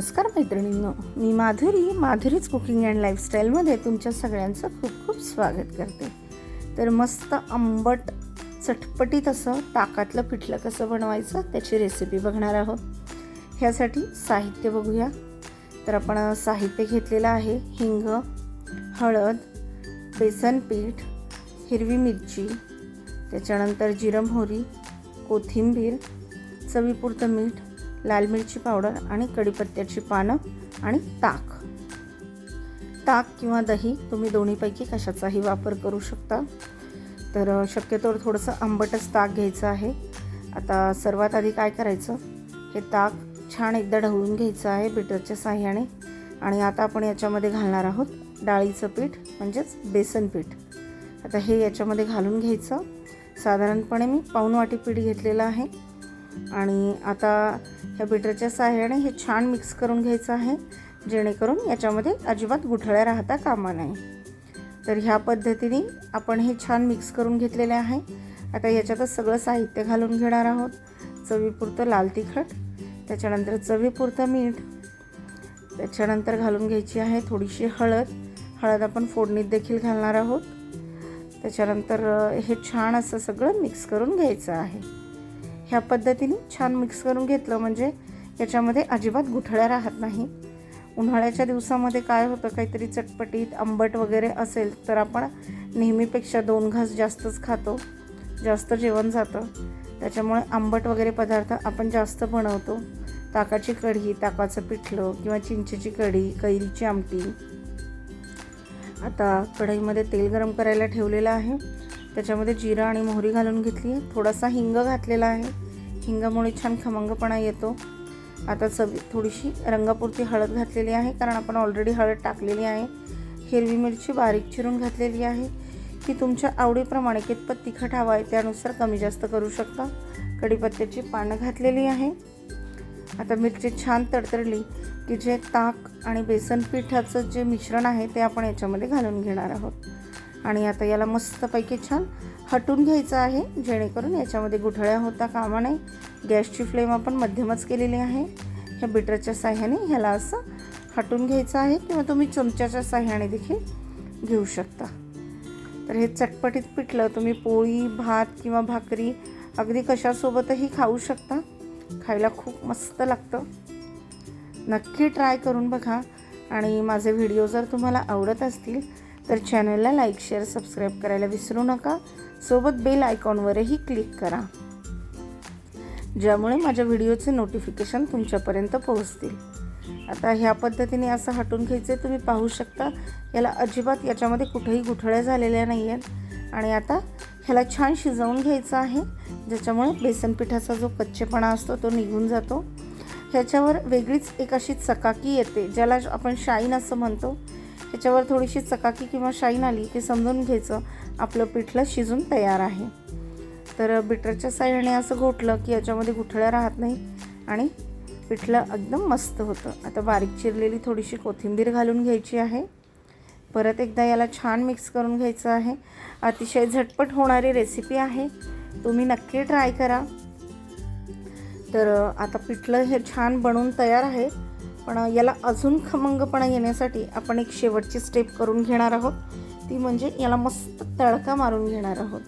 नमस्कार मैत्रिणींनो मी माधुरी माधुरीच कुकिंग अँड लाईफस्टाईलमध्ये तुमच्या सगळ्यांचं खूप खूप स्वागत करते. तर मस्त आंबट चटपटीत असं ताकातलं पिठलं कसं बनवायचं त्याची रेसिपी बघणार आहोत. ह्यासाठी साहित्य बघूया. तर आपण साहित्य घेतलेलं आहे हिंग हळद बेसन पीठ हिरवी मिरची त्याच्यानंतर जिरं कोथिंबीर चवीपुरतं मीठ लाल मिरची पावडर आणि कढीपत्त्याची पानं आणि ताक. ताक किंवा दही तुम्ही दोन्हीपैकी कशाचाही वापर करू शकता. तर शक्यतोवर थोडंसं आंबटच ताक घ्यायचं आहे. आता सर्वात आधी काय करायचं? हे ताक छान एकदा ढवळून घ्यायचं आहे बिटरच्या साह्याने. आणि आता आपण याच्यामध्ये घालणार आहोत डाळीचं पीठ म्हणजेच बेसन पीठ. आता हे याच्यामध्ये घालून घ्यायचं. साधारणपणे मी पाऊण वाटी पीठ घेतलेलं आहे. आणि आता ह्या बिटरच्या साह्याने हे छान मिक्स करून घ्यायचं आहे जेणेकरून याच्यामध्ये अजिबात गुठळ्या राहता कामा नये. तर ह्या पद्धतीने आपण हे छान मिक्स करून घेतलेले आहे. आता याच्यातच सगळं साहित्य घालून घेणार आहोत. चवीपुरतं लाल तिखट त्याच्यानंतर चवीपुरतं मीठ त्याच्यानंतर घालून घ्यायची आहे थोडीशी हळद. हळद आपण फोडणीत देखील घालणार आहोत. त्याच्यानंतर हे छान असं सगळं मिक्स करून घ्यायचं आहे. ह्या पद्धतीने छान मिक्स करून घेतलं म्हणजे याच्यामध्ये अजिबात गुठळ्या राहत नाही. उन्हाळ्याच्या दिवसामध्ये काय होतं काहीतरी चटपटीत आंबट वगैरे असेल तर आपण नेहमीपेक्षा दोन घास जास्तच खातो जास्त जेवण जातं. त्याच्यामुळे आंबट वगैरे पदार्थ आपण जास्त बनवतो. ताकाची कढी ताकाचं पिठलं किंवा चिंचेची कढी कैरीची आमटी. आता कढईमध्ये तेल गरम करायला ठेवलेलं आहे. त्याच्यामध्ये जिरा आणि मोहरी घालून घेतली. आहे थोडासा हिंग घातलेला आहे. हिंगामुळे छान खमंगपणा येतो. आता चवी थोडीशी रंगापुरती हळद घातलेली आहे कारण आपण ऑलरेडी हळद टाकलेली आहे. हिरवी मिरची बारीक चिरून घातलेली आहे. की तुमच्या आवडीप्रमाणे कितपत तिखट हवा आहे त्यानुसार कमी जास्त करू शकता. कढीपत्त्याची पानं घातलेली आहे. आता मिरची छान तडतडली की जे ताक आणि बेसन पिठाचं जे मिश्रण आहे ते आपण याच्यामध्ये घालून घेणार आहोत. आणि आता याला मस्तपैकी छान हटून घ्यायचं आहे जेणेकरून याच्यामध्ये गुठळ्या होता कामा नाही गॅसची फ्लेम आपण मध्यमच केलेली आहे. ह्या बिटरच्या साह्याने ह्याला असं हटून घ्यायचं आहे किंवा तुम्ही चमच्याच्या साह्याने देखील घेऊ शकता. तर हे चटपटीत पिठलं तुम्ही पोळी भात किंवा भाकरी अगदी कशासोबतही खाऊ शकता. खायला खूप मस्त लागतं. नक्की ट्राय करून बघा. आणि माझे व्हिडिओ जर तुम्हाला आवडत असतील तर चॅनलला लाईक शेअर सबस्क्राईब करायला विसरू नका. सोबत बेल आयकॉनवरही क्लिक करा. ज्यामुळे माझ्या व्हिडिओचे नोटिफिकेशन तुमच्यापर्यंत पोहोचतील. आता ह्या पद्धतीने असं हटून घ्यायचे तुम्ही पाहू शकता. याला अजिबात याच्यामध्ये कुठेही गुठळ्या झालेल्या नाही आहेत आणि आता ह्याला छान शिजवून घ्यायचं आहे. ज्याच्यामुळे बेसन पिठाचा जो कच्चेपणा असतो तो निघून जातो. ह्याच्यावर वेगळीच एक अशी चकाकी येते ज्याला आपण शाईन असं म्हणतो. त्याच्यावर थोडीशी चकाकी किंवा शाईन आली की समजून घ्यायचं. आपलं पिठलं शिजून तयार आहे. तर बिटरच्या साह्याने असं घोटलं की याच्यामध्ये गुठळ्या राहत नाही आणि पिठलं एकदम मस्त होतं. आता बारीक चिरलेली थोडीशी कोथिंबीर घालून घ्यायची आहे. परत एकदा याला छान मिक्स करून घ्यायचं आहे. अतिशय झटपट होणारी रेसिपी आहे. तुम्ही नक्की ट्राय करा. तर आता पिठलं हे छान बनवून तयार आहे. पण याला अजून खमंगपणा येण्यासाठी आपण एक शेवटची स्टेप करून घेणार आहोत. ती म्हणजे याला मस्त तडका मारून घेणार आहोत.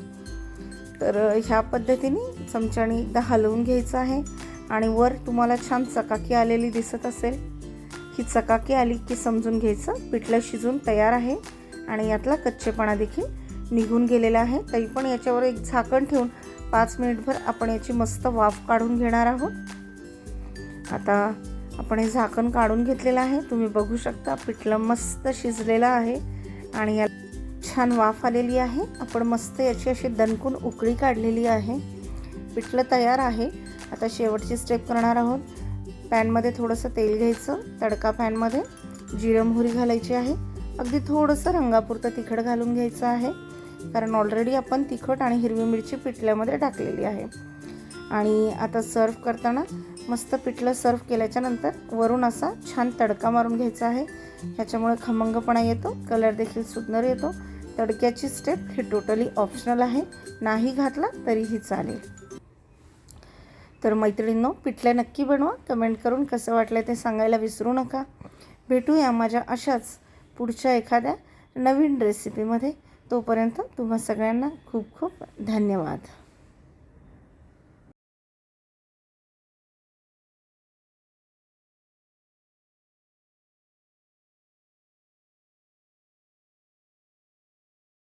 तर ह्या पद्धतीने चमच्याने एकदा हलवून घ्यायचं आहे आणि वर तुम्हाला छान चकाकी आलेली दिसत असेल. ही चकाकी आली की समजून घ्यायचं. पिठलं शिजून तयार आहे आणि यातला कच्चेपणा देखील निघून गेलेला आहे. तरी पण याच्यावर एक झाकण ठेवून पाच मिनिटभर आपण याची मस्त वाफ काढून घेणार आहोत. आता आपण हे झाकण काढून घेतलेलं आहे. तुम्ही बघू शकता पिठलं मस्त शिजलेलं आहे आणि याला छान वाफ आलेली आहे. आपण मस्त याची अशी दणकून उकळी काढलेली आहे. पिठलं तयार आहे. आता शेवटची स्टेप करणार आहोत. पॅनमध्ये थोडंसं तेल घ्यायचं. तडका पॅनमध्ये जिरं मोहरी घालायची आहे. अगदी थोडंसं रंगापुरतं तिखट घालून घ्यायचं आहे. कारण ऑलरेडी आपण तिखट आणि हिरवी मिरची पिठल्यामध्ये टाकलेली आहे. आणि आता सर्व करताना मस्त पिठलं सर्व केल्याच्यानंतर वरून असा छान तडका मारून घ्यायचा आहे. ह्याच्यामुळे खमंगपणा येतो कलर देखील सुंदर येतो. तडक्याची स्टेप ही टोटली ऑप्शनल आहे. नाही घातला तरीही चालेल. तर मैत्रिणींनो पिठलं नक्की बनवा. कमेंट करून कसं वाटलं ते सांगायला विसरू नका. भेटूया माझ्या अशाच पुढच्या एखाद्या नवीन रेसिपीमध्ये तोपर्यंत तुम्हा सगळ्यांना खूप खूप धन्यवाद.